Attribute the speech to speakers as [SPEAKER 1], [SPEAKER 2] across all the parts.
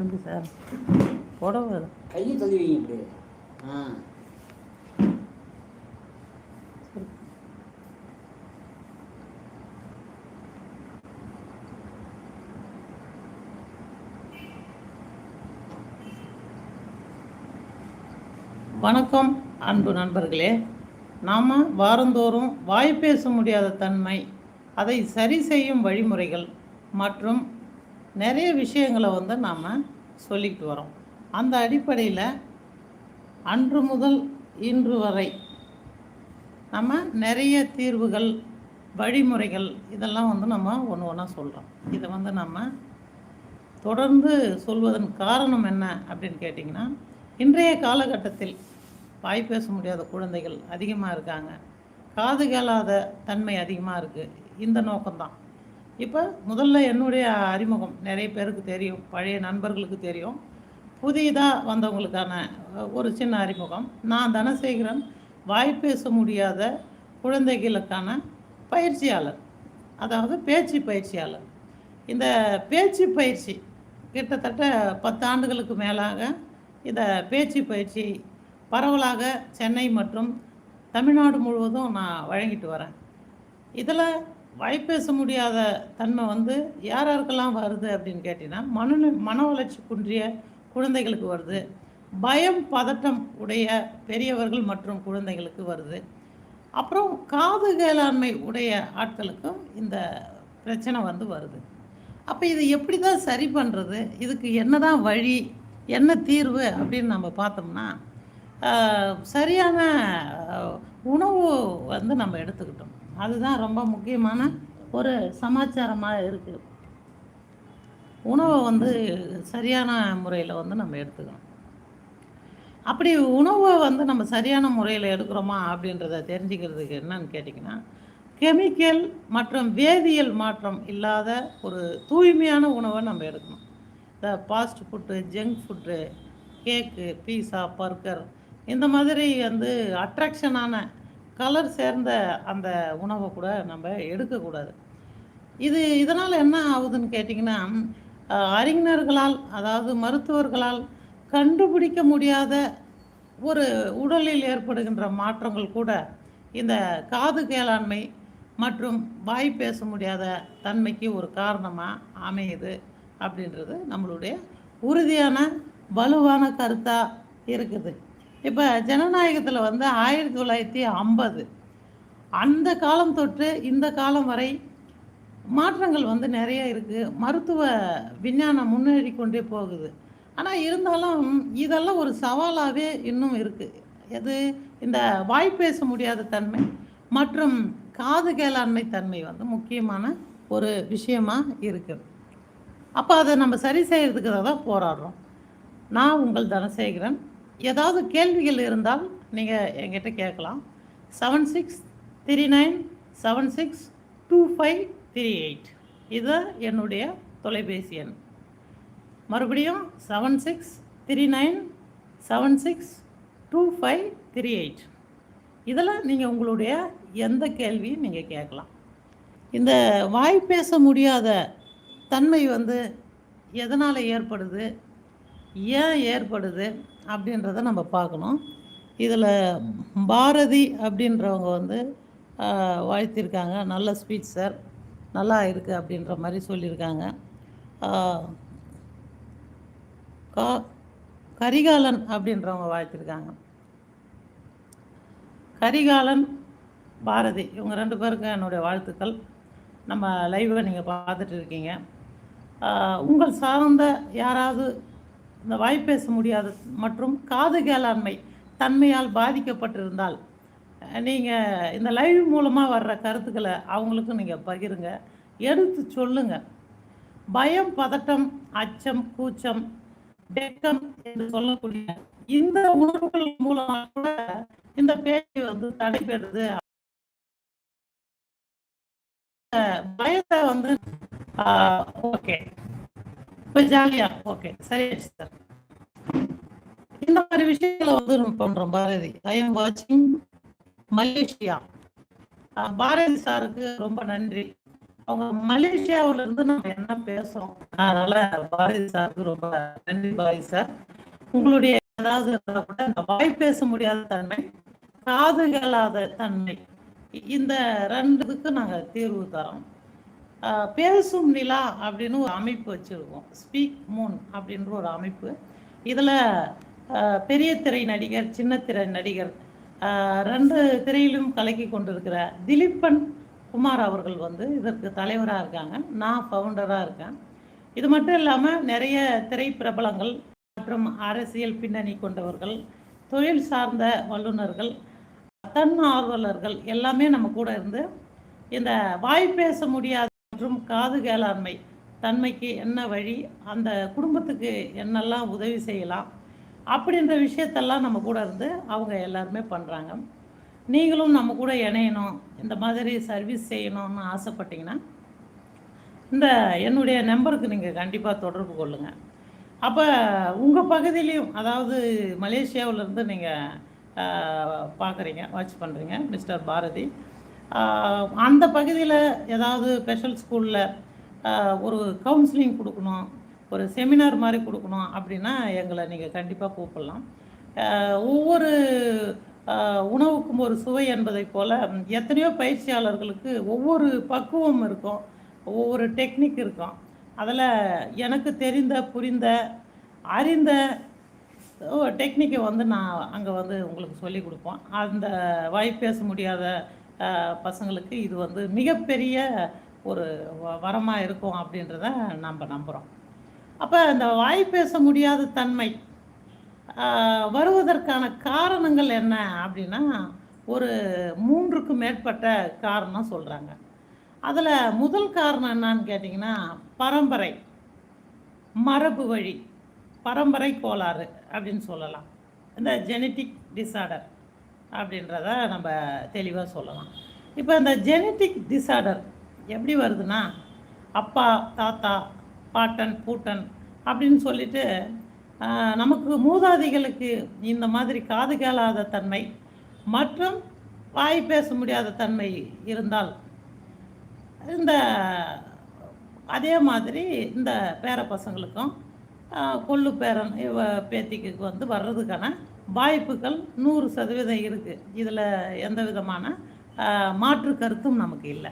[SPEAKER 1] வந்து சார்? புடவை.
[SPEAKER 2] கையை தள்ளி வைங்க இப்படி ஆ.
[SPEAKER 1] வணக்கம் அன்பு நண்பர்களே. நாம் வாரந்தோறும் வாய் பேச முடியாத தன்மை அதை சரி செய்யும் வழிமுறைகள் மற்றும் நிறைய விஷயங்களை வந்து நாம் சொல்லிக்கிட்டு வரோம். அந்த அடிப்படையில் அன்று முதல் இன்று வரை நம்ம நிறைய தீர்வுகள் வழிமுறைகள் இதெல்லாம் வந்து நம்ம ஒன்று ஒன்றா சொல்கிறோம் இதை வந்து நம்ம தொடர்ந்து சொல்வதன் காரணம் என்ன அப்படின்னு கேட்டிங்கன்னா இன்றைய காலகட்டத்தில் வாய் பேச முடியாத குழந்தைகள் அதிகமாக இருக்காங்க. காது கேளாத தன்மை அதிகமாக இருக்குது இந்த நோக்கம்தான். இப்போ முதல்ல என்னுடைய அறிமுகம். நிறைய பேருக்கு தெரியும். பழைய நண்பர்களுக்கு தெரியும். புதிதாக வந்தவங்களுக்கான ஒரு சின்ன அறிமுகம். நான் தனசேகரன் வாய் பேச முடியாத குழந்தைகளுக்கான பயிற்சியாளர். அதாவது பேச்சு பயிற்சியாளர். இந்த பேச்சு பயிற்சி கிட்டத்தட்ட பத்து ஆண்டுகளுக்கு மேலாக இந்த பேச்சு பயிற்சி பரவலாக சென்னை மற்றும் தமிழ்நாடு முழுவதும் நான் வழங்கிட்டு வரேன். இதில் வாய் பேச முடியாத தன்மை வந்து யார் யாருக்கெல்லாம் வருது அப்படின்னு கேட்டிங்கன்னா மன மன வளர்ச்சி குன்றிய குழந்தைகளுக்கு வருது. பயம் பதட்டம் உடைய பெரியவர்கள் மற்றும் குழந்தைகளுக்கு வருது. அப்புறம் காது கேளாண்மை உடைய ஆட்களுக்கும் இந்த பிரச்சனை வந்து வருது. அப்போ இது எப்படி தான் சரி பண்ணுறது இதுக்கு என்னதான் வழி? என்ன தீர்வு? அப்படின்னு நம்ம பார்த்தோம்னா சரியான உணவு வந்து நம்ம எடுத்துக்கிட்டோம். அதுதான் ரொம்ப முக்கியமான ஒரு சமாச்சாரமாக இருக்குது உணவை வந்து சரியான முறையில் வந்து நம்ம எடுத்துக்கணும். அப்படி உணவை வந்து நம்ம சரியான முறையில் எடுக்கிறோமா அப்படின்றத தெரிஞ்சுக்கிறதுக்கு என்னன்னு கேட்டிங்கன்னா கெமிக்கல் மற்றும் வேதியியல் மாற்றம் இல்லாத ஒரு தூய்மையான உணவை நம்ம எடுக்கணும். இந்த fast food junk food cake pizza burger இந்த மாதிரி வந்து அட்ராக்ஷனான கலர் சேர்ந்த அந்த உணவை கூட நம்ம எடுக்கக்கூடாது. இது இதனால் என்ன ஆகுதுன்னு கேட்டிங்கன்னா அறிஞர்களால் அதாவது மருத்துவர்களால் கண்டுபிடிக்க முடியாத ஒரு உடலில் ஏற்படுகின்ற மாற்றங்கள் கூட இந்த காது கேளாண்மை மற்றும் வாய் பேச முடியாத தன்மைக்கு ஒரு காரணமாக அமையுது அப்படின்றது நம்மளுடைய உறுதியான வலுவான கருத்தாக இருக்குது. இப்போ ஜனநாயகத்தில் வந்து ஆயிரத்தி தொள்ளாயிரத்தி ஐம்பது. அந்த காலம் தொட்டு இந்த காலம் வரை மாற்றங்கள் வந்து நிறைய இருக்குது மருத்துவ விஞ்ஞானம் முன்னேறி கொண்டே போகுது. ஆனால் இருந்தாலும் இதெல்லாம் ஒரு சவாலாகவே இன்னும் இருக்குது எது? இந்த வாய் பேச முடியாத தன்மை மற்றும் காது கேளாண்மை தன்மை வந்து முக்கியமான ஒரு விஷயமாக இருக்குது அப்போ அதை நம்ம சரி செய்கிறதுக்கு தான் போராடுறோம். நான் உங்கள் தனசேகரன். ஏதாவது கேள்விகள் இருந்தால் நீங்கள் என்கிட்ட கேட்கலாம். Seven six three nine seven six two five three eight இது என்னுடைய தொலைபேசி எண். மறுபடியும் seven six three nine seven six two five three eight இதில் நீங்கள் உங்களுடைய எந்த கேள்வியும் நீங்கள் கேட்கலாம். இந்த வாய் பேச முடியாத தன்மை வந்து எதனால் ஏற்படுது? ஏன் ஏற்படுது அப்படின்றத நம்ம பார்க்கணும். இதில் பாரதி அப்படின்றவங்க வந்து வாழ்த்திருக்காங்க. நல்ல ஸ்பீச் சார் நல்லா இருக்குது அப்படின்ற மாதிரி சொல்லியிருக்காங்க. கா கரிகாலன் அப்படின்றவங்க வாழ்த்திருக்காங்க. கரிகாலன் பாரதி இவங்க ரெண்டு பேருக்கும் என்னுடைய வாழ்த்துக்கள். நம்ம லைவை நீங்கள் பார்த்துட்டு இருக்கீங்க. உங்கள் சார்ந்த யாராவது இந்த வாய் பேச முடியாத மற்றும் காது கேளாண்மை தன்மையால் பாதிக்கப்பட்டிருந்தால் நீங்கள் இந்த லைவ் மூலமாக வர்ற கருத்துக்களை அவங்களுக்கும் நீங்கள் பகிருங்க. எடுத்து சொல்லுங்கள் பயம் பதட்டம் அச்சம் கூச்சம் வெட்கம் என்று சொல்லக்கூடிய இந்த உணர்வுகள் மூலமாக கூட இந்த பேச்சு வந்து தடைபெறுது. பயத்தை வந்து ஓகே. இப்போ ஜாலியா ஓகே சரி சார். இந்த மாதிரி விஷயங்களை வந்து நம்ம பண்றோம் பாரதி. ஐ எம் வாட்சிங் மலேசியா. பாரதி சாருக்கு ரொம்ப நன்றி. அவங்க மலேசியாவுல இருந்து நம்ம என்ன பேசுறோம்? அதனால பாரதி சாருக்கு ரொம்ப நன்றி பாரதி சார். உங்களுடைய ஏதாவது இருந்தா கூட இந்த வாய் பேச முடியாத தன்மை காது கேளாத தன்மை இந்த ரெண்டுக்கு நாங்க தீர்வு தரோம். பேசும் நிலா அப்படின்னு ஒரு அமைப்பு வச்சுருக்கோம். ஸ்பீக் மூன் அப்படின்ற ஒரு அமைப்பு. இதில் பெரிய திரை நடிகர் சின்ன திரை நடிகர் ரெண்டு திரையிலும் கலக்கி கொண்டிருக்கிற திலீப்பன் குமார் அவர்கள் வந்து இதற்கு தலைவராக இருக்காங்க. நான் ஃபவுண்டராக இருக்கேன். இது மட்டும் இல்லாமல் நிறைய திரை பிரபலங்கள் மற்றும் அரசியல் பின்னணி கொண்டவர்கள் தொழில் சார்ந்த வல்லுநர்கள் தன்னார்வலர்கள் எல்லாமே நம்ம கூட இருந்து இந்த வாய் பேச முடியாத மற்றும் காது கேளாண்மை. தன்மைக்கு என்ன வழி? அந்த குடும்பத்துக்கு என்னெல்லாம் உதவி செய்யலாம்? அப்படின்ற விஷயத்தெல்லாம் நம்ம கூட இருந்து அவங்க எல்லாருமே பண்ணுறாங்க நீங்களும் நம்ம கூட இணையணும். இந்த மாதிரி சர்வீஸ் செய்யணும்னு ஆசைப்பட்டீங்கன்னா இந்த என்னுடைய நம்பருக்கு நீங்கள் கண்டிப்பாக தொடர்பு கொள்ளுங்கள் அப்போ உங்கள் பகுதியிலையும் அதாவது மலேசியாவிலேருந்து நீங்கள் பார்க்குறீங்க வாட்ச் பண்ணுறீங்க மிஸ்டர் பாரதி. அந்த பகுதியில் ஏதாவது ஸ்பெஷல் ஸ்கூலில் ஒரு கவுன்சிலிங் கொடுக்கணும் ஒரு செமினார் மாதிரி கொடுக்கணும் அப்படின்னா எங்களை நீங்கள் கண்டிப்பாக கூப்பிடலாம். ஒவ்வொரு உணவுக்கும் ஒரு சுவை என்பதைப் போல் எத்தனையோ பயிற்சியாளர்களுக்கு ஒவ்வொரு பக்குவம் இருக்கும் ஒவ்வொரு டெக்னிக் இருக்கும். அதில் எனக்கு தெரிந்த புரிந்த அறிந்த டெக்னிக்கை வந்து நான் அங்கே வந்து உங்களுக்கு சொல்லி கொடுப்போம். அந்த வாய் பேச முடியாத பசங்களுக்கு இது வந்து மிகப்பெரிய ஒரு வரமாக இருக்கும் அப்படின்றத நம்ம நம்புகிறோம் அப்போ இந்த வாய் பேச முடியாத தன்மை வருவதற்கான காரணங்கள் என்ன அப்படின்னா ஒரு மூன்றுக்கு மேற்பட்ட காரணம் சொல்கிறாங்க அதில் முதல் காரணம் என்னன்னு கேட்டிங்கன்னா பரம்பரை மரபு வழி பரம்பரை கோளாறு அப்படின்னு சொல்லலாம். இந்த ஜெனட்டிக் டிஸார்டர் அப்படின்றத நம்ம தெளிவாக சொல்லலாம். இப்போ இந்த ஜெனட்டிக் டிஸார்டர் எப்படி வருதுன்னா அப்பா தாத்தா பாட்டன் பூட்டன் அப்படின்னு சொல்லிட்டு நமக்கு மூதாதிகளுக்கு இந்த மாதிரி காது கேளாத தன்மை மற்றும் வாய் பேச முடியாத தன்மை இருந்தால் இந்த அதே மாதிரி இந்த பேர பசங்களுக்கும் கொள்ளு பேரன் இவ பேத்திக்கு வந்து வர்றதுக்கான வாய்ப்புகள் நூறு சதவீதம் இருக்குது இதில் எந்த விதமான மாற்று கருத்தும் நமக்கு இல்லை.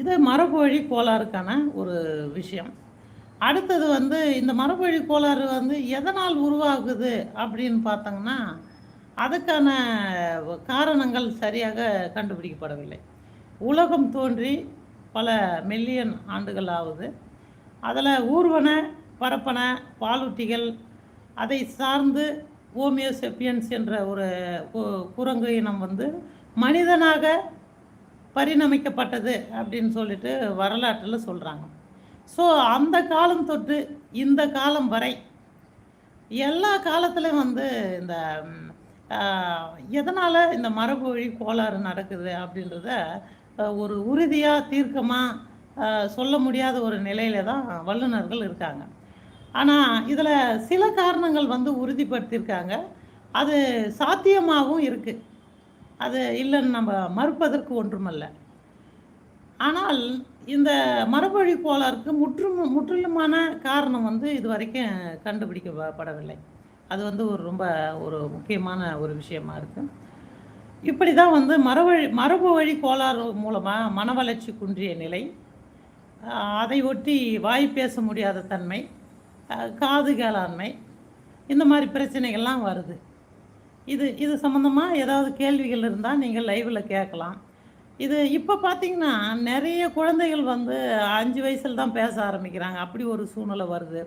[SPEAKER 1] இது மரபு கோளாறுக்கான ஒரு விஷயம். அடுத்தது வந்து இந்த மரபொழி கோளாறு வந்து எதனால் உருவாகுது அப்படின்னு பார்த்தோங்கன்னா அதுக்கான காரணங்கள் சரியாக கண்டுபிடிக்கப்படவில்லை. உலகம் தோன்றி பல மில்லியன் ஆண்டுகள் ஆகுது. அதில் ஊர்வன பரப்பன பாலூட்டிகள் அதை சார்ந்து ஹோமியோசெப்பியன்ஸ் என்ற ஒரு கு- குரங்கு இனம் வந்து மனிதனாக பரிணமிக்கப்பட்டது அப்படின்னு சொல்லிட்டு வரலாற்றில் சொல்கிறாங்க ஸோ அந்த காலம் தொட்டு இந்த காலம் வரை எல்லா காலத்துலேயும் வந்து இந்த எதனால் இந்த மரபு வழி கோளாறு நடக்குது அப்படின்றத ஒரு உறுதியாக தீர்க்கமாக சொல்ல முடியாத ஒரு நிலையில தான் வல்லுநர்கள் இருக்காங்க. ஆனால் இதில் சில காரணங்கள் வந்து உறுதிப்படுத்தியிருக்காங்க. அது சாத்தியமாகவும் இருக்குது அது இல்லைன்னு நம்ம மறுப்பதற்கு ஒன்றுமல்ல. ஆனால் இந்த மரபுவழி கோளாறுக்கு முற்றும் முற்றிலுமான காரணம் வந்து இது வரைக்கும் கண்டுபிடிக்கப்படவில்லை. அது வந்து ஒரு ரொம்ப ஒரு முக்கியமான ஒரு விஷயமா இருக்குது இப்படி தான் வந்து மரவழி மரபு வழி கோளாறு மூலமாக மன வளர்ச்சி குன்றிய நிலை அதை ஒட்டி வாய் பேச முடியாத தன்மை காது கேளாண்மை. இந்த மாதிரி பிரச்சனைகள்லாம் வருது. இது இது சம்மந்தமாக ஏதாவது கேள்விகள் இருந்தால் நீங்கள் லைவில் கேட்கலாம். இது இப்போ பார்த்தீங்கன்னா நிறைய குழந்தைகள் வந்து அஞ்சு வயசில் தான் பேச ஆரம்பிக்கிறாங்க. அப்படி ஒரு சூழ்நிலை வருது.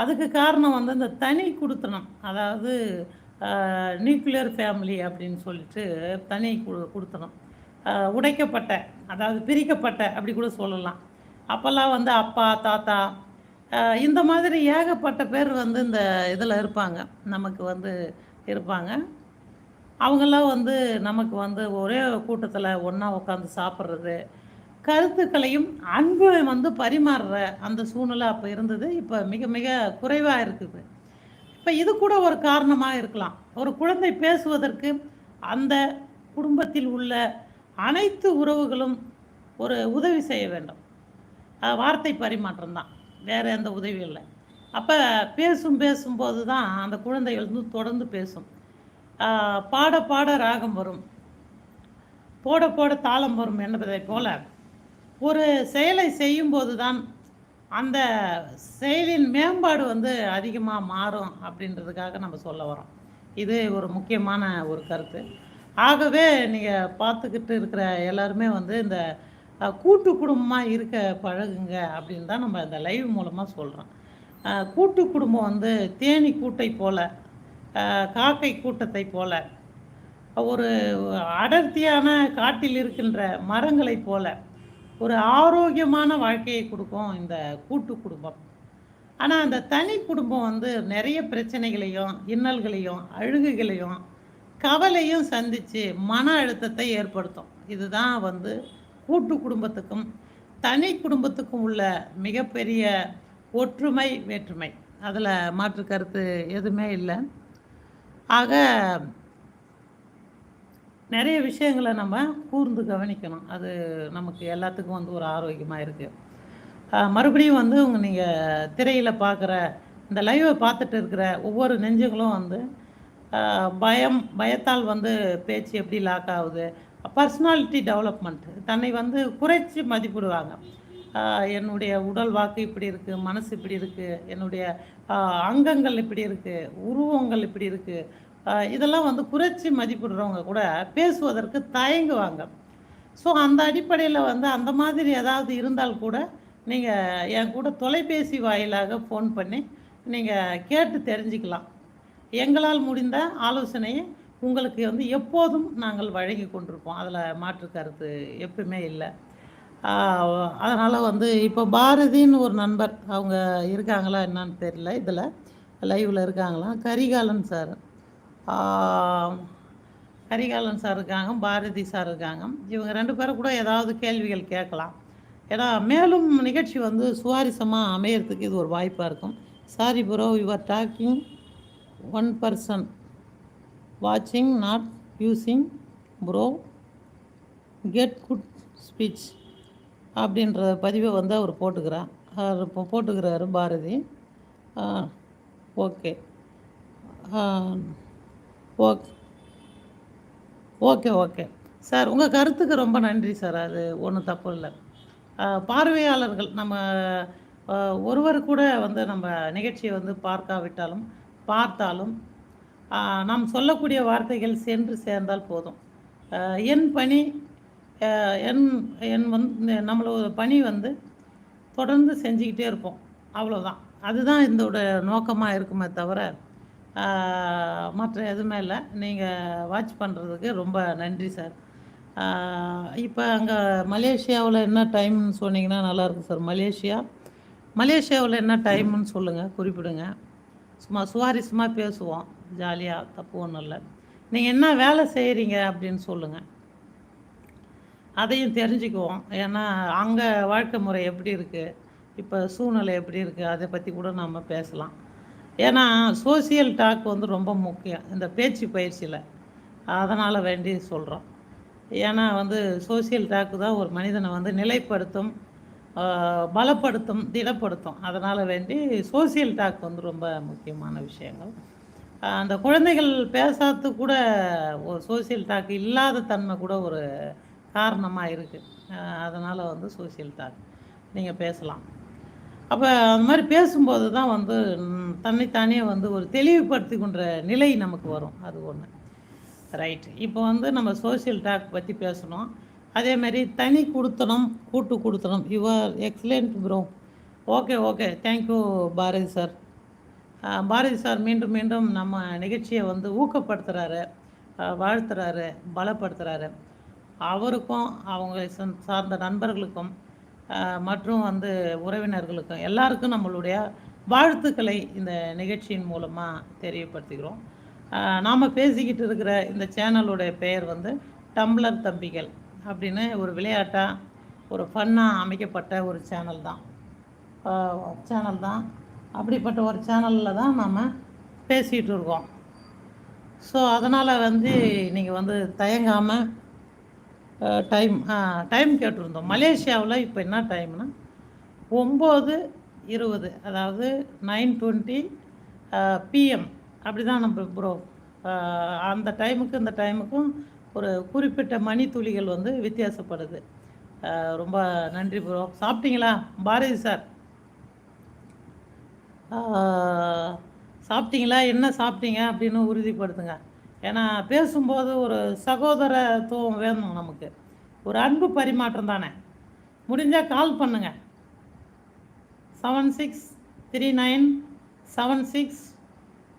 [SPEAKER 1] அதுக்கு காரணம் வந்து இந்த தனி குடுத்தனம். அதாவது நியூக்ளியர் ஃபேமிலி அப்படின்னு சொல்லிட்டு தனி கு குடுத்தனம். உடைக்கப்பட்ட அதாவது பிரிக்கப்பட்ட அப்படி கூட சொல்லலாம். அப்போல்லாம் வந்து அப்பா தாத்தா இந்த மாதிரி ஏகப்பட்ட பேர் வந்து இந்த இதில் இருப்பாங்க. நமக்கு வந்து இருப்பாங்க. அவங்கெல்லாம் வந்து நமக்கு வந்து ஒரே கூட்டத்தில் ஒன்றா உட்காந்து சாப்பிட்றது. கருத்துக்களையும் அன்பை வந்து பரிமாறுற அந்த சூழ்நிலை அப்போ இருந்தது. இப்போ மிக மிக குறைவாக இருக்குது. இப்போ இது கூட ஒரு காரணமாக இருக்கலாம். ஒரு குழந்தை பேசுவதற்கு அந்த குடும்பத்தில் உள்ள அனைத்து உறவுகளும் ஒரு உதவி செய்ய வேண்டும். வார்த்தை பரிமாற்றம் தான். வேறு எந்த உதவியும் இல்லை. அப்போ பேசும் பேசும்போது தான் அந்த குழந்தைகள் வந்து தொடர்ந்து பேசும். பாட பாட ராகம் வரும். போட போட தாளம் வரும் என்பதை போல ஒரு செயலை செய்யும்போது தான் அந்த செயலின் மேம்பாடு வந்து அதிகமாக மாறும் அப்படின்றதுக்காக நம்ம சொல்ல வரோம். இது ஒரு முக்கியமான ஒரு கருத்து. ஆகவே நீங்கள் பார்த்துக்கிட்டு இருக்கிற எல்லாருமே வந்து இந்த கூட்டு குடும்பமாக இருக்க பழகுங்க அப்படின்னு தான் நம்ம இந்த லைவ் மூலமாக சொல்கிறோம் கூட்டு குடும்பம் வந்து தேனி கூட்டை போல் காக்கை கூட்டத்தை போல் ஒரு அடர்த்தியான காட்டில் இருக்கின்ற மரங்களைப் போல ஒரு ஆரோக்கியமான வாழ்க்கையை கொடுக்கும் இந்த கூட்டு குடும்பம். ஆனால் அந்த தனி குடும்பம் வந்து நிறைய பிரச்சனைகளையும் இன்னல்களையும் அழுகுகளையும் கவலையும் சந்தித்து மன அழுத்தத்தை ஏற்படுத்தும். இதுதான் வந்து கூட்டு குடும்பத்துக்கும் தனி குடும்பத்துக்கும் உள்ள மிகப்பெரிய ஒற்றுமை வேற்றுமை. அதில் மாற்று கருத்து எதுவுமே இல்லை. ஆக நிறைய விஷயங்களை நம்ம கூர்ந்து கவனிக்கணும். அது நமக்கு எல்லாத்துக்கும் வந்து ஒரு ஆரோக்கியமாக இருக்குது மறுபடியும் வந்து உங்கள் நீங்கள் திரையில் பார்க்குற இந்த லைவை பார்த்துட்டு இருக்கிற ஒவ்வொரு நெஞ்சுகளும் வந்து பயம் பயத்தால் வந்து பேச்சு எப்படி லாக் ஆகுது? பர்சனாலிட்டி டெவலப்மெண்ட் தன்னை வந்து குறைச்சி மதிப்பிடுவாங்க. என்னுடைய உடல் வாக்கு இப்படி இருக்குது மனசு இப்படி இருக்குது என்னுடைய அங்கங்கள் இப்படி இருக்குது உருவங்கள் இப்படி இருக்குது இதெல்லாம் வந்து குறைச்சி மதிப்பிடுறவங்க கூட பேசுவதற்கு தயங்குவாங்க. ஸோ அந்த அடிப்படையில் வந்து அந்த மாதிரி ஏதாவது இருந்தால் கூட நீங்கள் என் கூட தொலைபேசி வாயிலாக ஃபோன் பண்ணி நீங்கள் கேட்டு தெரிஞ்சுக்கலாம். எங்களால் முடிந்த ஆலோசனையை உங்களுக்கு வந்து எப்போதும் நாங்கள் வழங்கி கொண்டிருப்போம். அதில் மாற்று கருத்து எப்பவுமே இல்லை. அதனால் வந்து இப்போ பாரதின்னு ஒரு நண்பர் அவங்க இருக்காங்களா என்னன்னு தெரியல இதில். லைவில் இருக்காங்களா? கரிகாலன் சார். கரிகாலன் சார் இருக்காங்க பாரதி சார் இருக்காங்க. இவங்க ரெண்டு பேரும் கூட ஏதாவது கேள்விகள் கேட்கலாம். ஏன்னா மேலும் நிகழ்ச்சி வந்து சுவாரஸ்யமாக அமையறதுக்கு இது ஒரு வாய்ப்பாக இருக்கும். Sorry bro your talking one person வாட்சிங் not using bro get good speech அப்படின்ற பதிவை வந்து அவர் போட்டுக்கிறார் அவர் இப்போ போட்டுக்கிறாரு Bharathi. Okay. Okay okay okay. Sir உங்கள் கருத்துக்கு ரொம்ப நன்றி சார். அது ஒன்றும் தப்பு இல்லை. பார்வையாளர்கள் நம்ம ஒருவர் கூட வந்து நம்ம நிகழ்ச்சியை வந்து பார்க்காவிட்டாலும் பார்த்தாலும் நாம் சொல்லக்கூடிய வார்த்தைகள் சென்று சேர்ந்தால் போதும். என் பணி என் என் வந்து நம்மளோட பணி வந்து தொடர்ந்து செஞ்சுக்கிட்டே இருப்போம். அவ்வளோதான் அதுதான் இதோட நோக்கமாக இருக்குமே தவிர மற்ற எதுவுமே இல்லை. நீங்கள் வாட்ச் பண்ணுறதுக்கு ரொம்ப நன்றி சார் இப்போ அங்கே மலேசியாவில் என்ன டைம்னு சொன்னீங்கன்னா நல்லாயிருக்கும் சார் மலேசியா? மலேசியாவில் என்ன டைம்னு சொல்லுங்கள் குறிப்பிடுங்க. சும்மா சுவாரஸ்யமாக பேசுவோம். ஜாலியாக தப்பு ஒன்றும் இல்லை. நீங்கள் என்ன வேலை செய்கிறீங்க அப்படின்னு சொல்லுங்கள் அதையும் தெரிஞ்சுக்குவோம். ஏன்னா அங்கே வாழ்க்கை முறை எப்படி இருக்குது இப்போ சூழ்நிலை எப்படி இருக்குது அதை பற்றி கூட நம்ம பேசலாம். ஏன்னா சோசியல் டாக் வந்து ரொம்ப முக்கியம். இந்த பேச்சு பயிற்சியில். அதனால் வேண்டி சொல்கிறோம் ஏன்னா வந்து சோசியல் டாக்கு தான் ஒரு மனிதனை வந்து நிலைப்படுத்தும் பலப்படுத்தும் திடப்படுத்தும். அதனால் வேண்டி சோசியல் டாக் வந்து ரொம்ப முக்கியமான விஷயங்கள். அந்த குழந்தைகள் பேசாதது கூட ஒரு சோசியல் டாக் இல்லாத தன்மை கூட ஒரு காரணமாக இருக்குது அதனால் வந்து சோசியல் டாக் நீங்கள் பேசலாம். அப்போ அந்த மாதிரி பேசும்போது தான் வந்து தன்னைத்தானே வந்து ஒரு தெளிவுபடுத்தி கொண்ட நிலை நமக்கு வரும். அது ஒன்று ரைட் இப்போ வந்து நம்ம சோஷியல் டாக் பற்றி பேசணும். அதே மாதிரி தனி கொடுத்தனம் கூட்டு கொடுத்தனம். Your excellent bro okay okay thank you Bharathi sir Bharathi sir மீண்டும் மீண்டும் நம்ம நிகழ்ச்சியை வந்து ஊக்கப்படுத்துகிறாரு வாழ்த்துறாரு பலப்படுத்துகிறாரு அவருக்கும் அவங்க சந்- சார்ந்த நண்பர்களுக்கும் மற்றும் வந்து உறவினர்களுக்கும் எல்லாருக்கும் நம்மளுடைய வாழ்த்துக்களை இந்த நிகழ்ச்சியின் மூலமாக தெரியப்படுத்திக்கிறோம். நாம் பேசிக்கிட்டு இருக்கிற இந்த சேனலுடைய பெயர் வந்து டம்ளர் தம்பிகள் அப்படின்னு ஒரு விளையாட்டாக ஒரு ஃபன்னாக அமைக்கப்பட்ட ஒரு சேனல் தான். சேனல் தான். அப்படிப்பட்ட ஒரு சேனலில் தான் நாம் பேசிகிட்டு இருக்கோம். ஸோ அதனால் வந்து நீங்கள் வந்து தயங்காமல் டைம் டைம் கேட்டிருந்தோம். மலேசியாவில் இப்போ என்ன டைம்னா ஒம்பது இருபது அதாவது நைன் டுவெண்ட்டி பிஎம் அப்படி தான் நம்ம ப்ரோ அந்த டைமுக்கு இந்த டைமுக்கும் ஒரு குறிப்பிட்ட மணித்துளிகள் வந்து வித்தியாசப்படுது. ரொம்ப நன்றி ப்ரோ சாப்பிட்டீங்களா? பாரதி சார் சாப்பிட்டீங்களா? என்ன சாப்பிட்டீங்க? அப்படின்னு உறுதிப்படுத்துங்க. ஏன்னா பேசும்போது ஒரு சகோதரத்துவம் வேணும் நமக்கு. ஒரு அன்பு பரிமாற்றம் தானே. முடிஞ்சால் கால் பண்ணுங்க. Seven six three nine seven six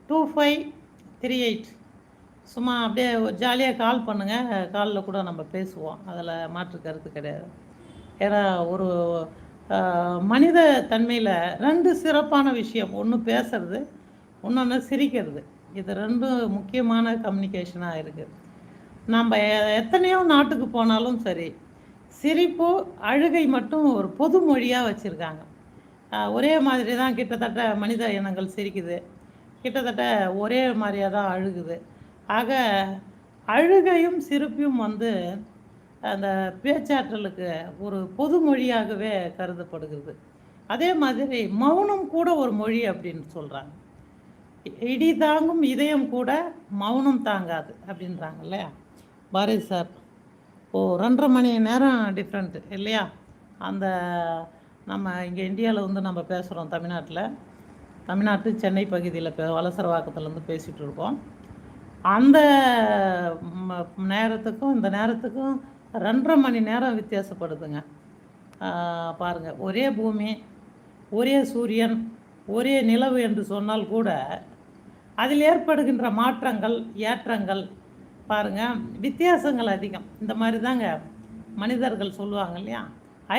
[SPEAKER 1] two five three eight சும்மா அப்படியே ஜாலியாக கால் பண்ணுங்கள் காலில் கூட நம்ம பேசுவோம். அதில் மாற்று கருத்து கிடையாது. ஏன்னா ஒரு மனித தன்மையில் ரெண்டு சிறப்பான விஷயம். ஒன்று பேசுறது இன்னொன்று சிரிக்கிறது. இது ரெண்டும் முக்கியமான கம்யூனிகேஷனாக இருக்குது நம்ம எத்தனையோ நாட்டுக்கு போனாலும் சரி சிரிப்பு அழுகை மட்டும் ஒரு பொது மொழியாக வச்சுருக்காங்க. ஒரே மாதிரி தான் கிட்டத்தட்ட மனித இனங்கள் சிரிக்குது. கிட்டத்தட்ட ஒரே மாதிரியாக தான் அழுகுது. ஆக அழுகையும் சிரிப்பும் வந்து அந்த பேச்சாற்றலுக்கு ஒரு பொது மொழியாகவே கருதப்படுகிறது. அதே மாதிரி மௌனம் கூட ஒரு மொழி அப்படின்னு சொல்கிறாங்க இடி தாங்கும் இதயம் கூட மௌனம் தாங்காது அப்படின்றாங்க இல்லையா? பாரதி சார் ஓ ரெண்டரை மணி நேரம் டிஃப்ரெண்ட்டு இல்லையா? அந்த நம்ம இங்கே இந்தியாவில் வந்து நம்ம பேசுகிறோம் தமிழ்நாட்டில். தமிழ்நாட்டு சென்னை பகுதியில் பே வலசரவாக்கத்துலேருந்து பேசிகிட்டு இருக்கோம். அந்த ம- நேரத்துக்கும் இந்த நேரத்துக்கும் ரெண்டரை மணி நேரம் வித்தியாசப்படுதுங்க. பாருங்கள் பாருங்க. ஒரே பூமி ஒரே சூரியன் ஒரே நிலவு என்று சொன்னால் கூட அதில் ஏற்படுகின்ற மாற்றங்கள் ஏற்றங்கள் பாருங்க வித்தியாசங்கள் அதிகம். இந்த மாதிரி தாங்க மனிதர்கள் சொல்லுவாங்க இல்லையா?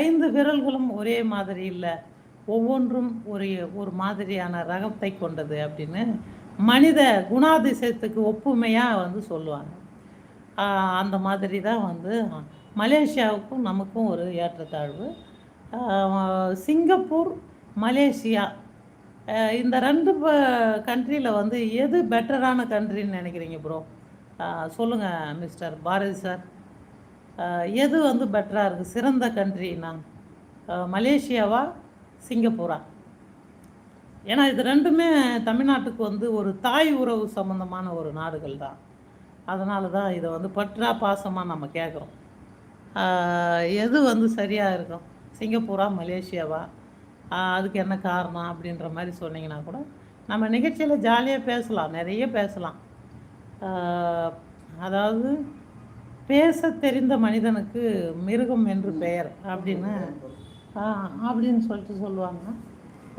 [SPEAKER 1] ஐந்து விரல்களும் ஒரே மாதிரி இல்லை. ஒவ்வொன்றும் ஒரு ஒரு மாதிரியான ரகத்தை கொண்டது அப்படின்னு மனித குணாதிசயத்துக்கு ஒப்புமையாக வந்து சொல்லுவாங்க. அந்த மாதிரி தான் வந்து மலேசியாவுக்கும் நமக்கும் ஒரு ஏற்றத்தாழ்வு. சிங்கப்பூர் மலேசியா இந்த ரெண்டு கண்ட்ரியில் வந்து எது பெட்டரான கண்ட்ரின்னு நினைக்கிறீங்க ப்ரோ சொல்லுங்கள் மிஸ்டர் பாரதி சார் எது வந்து பெட்டராக இருக்குது சிறந்த கண்ட்ரினா மலேசியாவா சிங்கப்பூரா? ஏன்னா இது ரெண்டுமே தமிழ்நாட்டுக்கு வந்து ஒரு தாய் உறவு சம்மந்தமான ஒரு நாடுகள் தான். அதனால தான் இதை வந்து பற்றா பாசமாக நம்ம கேட்குறோம் எது வந்து சரியாக இருக்கும்? சிங்கப்பூரா மலேசியாவா? அதுக்கு என்ன காரணம் அப்படின்ற மாதிரி சொன்னீங்கன்னா கூட நம்ம நிகழ்ச்சியில் ஜாலியாக பேசலாம் நிறைய பேசலாம். அதாவது பேச தெரிந்த மனிதனுக்கு மிருகம் என்று பெயர் அப்படின்னு அப்படின்னு சொல்லிட்டு சொல்லுவாங்க.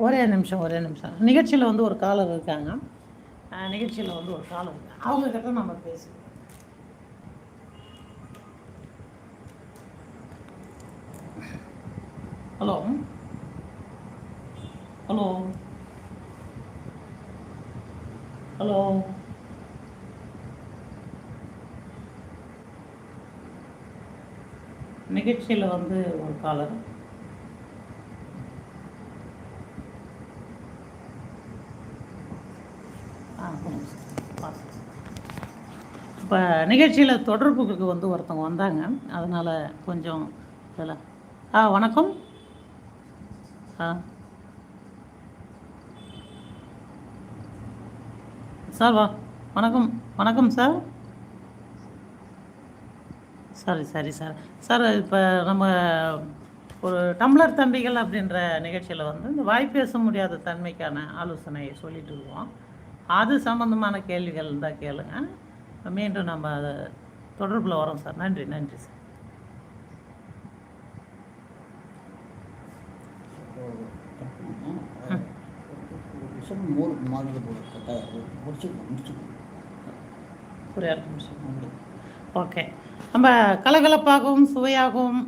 [SPEAKER 1] ஒரே நிமிஷம் ஒரே நிமிஷம். நிகழ்ச்சியில் வந்து ஒரு காலர் இருக்காங்க. நிகழ்ச்சியில் வந்து ஒரு காலர் இருக்காங்க அவங்க கிட்ட நம்ம பேசுவோம். ஹலோ? ஹலோ? ஹலோ? நிகழ்ச்சியில் வந்து ஒரு காலர். ஆ இப்போ நிகழ்ச்சியில் தொடர்புக்கு வந்து ஒருத்தவங்க வந்தாங்க. அதனால் கொஞ்சம் இதில் ஆ வணக்கம். ஆ. சார் வா. வணக்கம். வணக்கம் சார். சரி சரி சார். சார் இப்போ நம்ம ஒரு டம்ளர் தம்பிகள் அப்படின்ற நிகழ்ச்சியில் வந்து இந்த வாய் பேச முடியாத தன்மைக்கான ஆலோசனை சொல்லிட்டு இருக்கோம். அது சம்மந்தமான கேள்விகள் தான் கேளுங்க. மீண்டும் நம்ம அதை தொடர்பில் வரோம் சார். நன்றி நன்றி சார். ஓகே. நம்ம கலகலப்பாகவும் சுவையாகவும்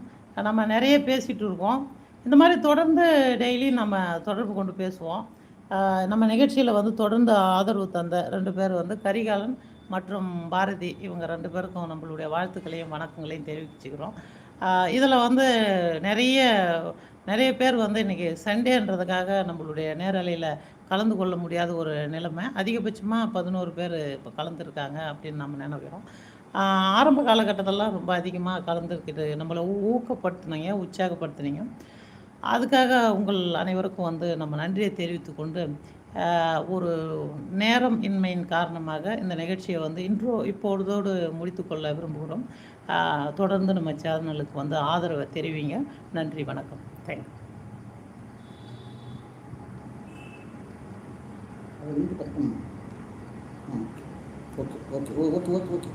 [SPEAKER 1] நம்ம நிறைய பேசிகிட்டு இருக்கோம். இந்த மாதிரி தொடர்ந்து டெய்லி நம்ம தொடர்பு கொண்டு பேசுவோம். நம்ம நிகழ்ச்சியில் வந்து தொடர்ந்து ஆதரவு தந்த ரெண்டு பேர் வந்து கரிகாலன் மற்றும் பாரதி இவங்க ரெண்டு பேருக்கும் நம்மளுடைய வாழ்த்துக்களையும் வணக்கங்களையும் தெரிவிச்சுக்கிறோம். இதில் வந்து நிறைய நிறைய பேர் வந்து இன்றைக்கி சண்டேன்றதுக்காக நம்மளுடைய நேரலையில் கலந்து கொள்ள முடியாத ஒரு நிலைமை. அதிகபட்சமாக பதினோரு பேர் இப்போ கலந்துருக்காங்க அப்படின்னு நம்ம நினைக்கிறோம். ஆரம்ப காலகட்டத்திலலாம் ரொம்ப அதிகமாக கலந்துருக்கிட்டு நம்மளை ஊ ஊக்கப்படுத்துனீங்க அதுக்காக உங்கள் அனைவருக்கும் வந்து நம்ம நன்றியை தெரிவித்துக்கொண்டு ஒரு நேரம் இன்மையின் காரணமாக இந்த நிகழ்ச்சியை வந்து இன்றோ இப்பொழுதோடு முடித்துக்கொள்ள விரும்புகிறோம். தொடர்ந்து நம்ம சேனலுக்கு வந்து ஆதரவை தெரிவிங்க. நன்றி வணக்கம். Thank you
[SPEAKER 2] okay okay okay okay okay.